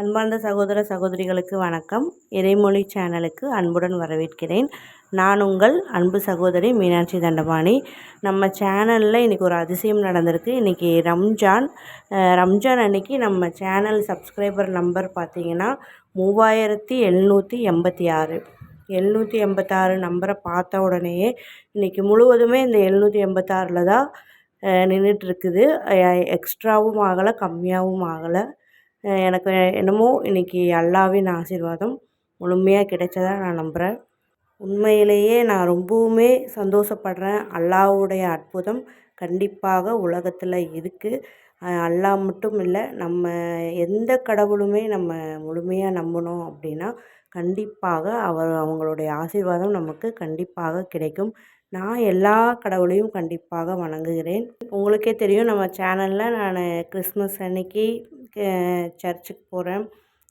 அன்பார்ந்த சகோதர சகோதரிகளுக்கு வணக்கம். இறைமொழி சேனலுக்கு அன்புடன் வரவேற்கிறேன். நான் உங்கள் அன்பு சகோதரி மீனாட்சி தண்டபாணி. நம்ம சேனலில் இன்றைக்கி ஒரு அதிசயம் நடந்திருக்கு. இன்றைக்கி ரம்ஜான் ரம்ஜான் அன்னைக்கு நம்ம சேனல் சப்ஸ்கிரைபர் நம்பர் பார்த்திங்கன்னா மூவாயிரத்தி எழுநூற்றி எண்பத்தி ஆறு. எழுநூற்றி எண்பத்தாறு நம்பரை பார்த்த உடனேயே இன்றைக்கி முழுவதுமே இந்த எழுநூற்றி எண்பத்தாறில் தான் நின்றுட்டுருக்குது எக்ஸ்ட்ராவும் ஆகலை கம்மியாகவும் ஆகலை. எனக்கு என்னமோ இன்றைக்கி அல்லாவின் ஆசீர்வாதம் முழுமையாக கிடைச்சதா நான் நம்புகிறேன் உண்மையிலேயே நான் ரொம்பவுமே சந்தோஷப்படுறேன். அல்லாவுடைய அற்புதம் கண்டிப்பாக உலகத்தில் இருக்குது அல்லா மட்டும் இல்லை நம்ம எந்த கடவுளுமே நம்ம முழுமையாக நம்பினோம் அப்படின்னா கண்டிப்பாக அவர் அவங்களுடைய ஆசீர்வாதம் நமக்கு கண்டிப்பாக கிடைக்கும். நான் எல்லா கடவுளையும் கண்டிப்பாக வணங்குகிறேன். உங்களுக்கே தெரியும் நம்ம சேனலில் நான் கிறிஸ்மஸ் அன்னைக்கு சர்ச்சுக்கு போகிறேன்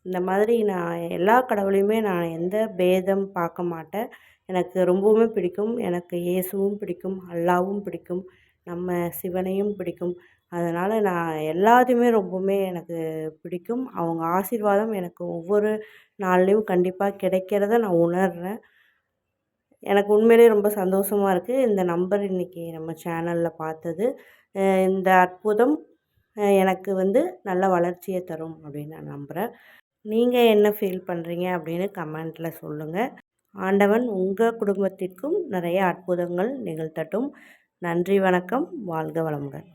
இந்த மாதிரி நான் எல்லா கடவுளையுமே நான் எந்த பேதம் பார்க்க மாட்டேன். எனக்கு ரொம்பவுமே பிடிக்கும். எனக்கு இயேசுவும் பிடிக்கும். அல்லாவும் பிடிக்கும். நம்ம சிவனையும் பிடிக்கும். அதனால் நான் எல்லாத்தையுமே ரொம்பவுமே எனக்கு பிடிக்கும். அவங்க ஆசீர்வாதம் எனக்கு ஒவ்வொரு நாள்லேயும் கண்டிப்பாக கிடைக்கிறத நான் உணர்கிறேன் எனக்கு உண்மையிலே ரொம்ப சந்தோஷமாக இருக்குது இந்த நம்பர் இன்றைக்கி நம்ம சேனலில் பார்த்தது. இந்த அற்புதம் எனக்கு வந்து நல்ல வளர்ச்சியை தரும் அப்படின்னு நான் நம்புகிறேன் நீங்கள் என்ன ஃபீல் பண்ணுறீங்க அப்படின்னு கமெண்ட்டில் சொல்லுங்கள் ஆண்டவன் உங்கள் குடும்பத்திற்கும் நிறைய அற்புதங்கள் நிகழ்த்தட்டும். நன்றி வணக்கம். வாழ்க வளமுடன்.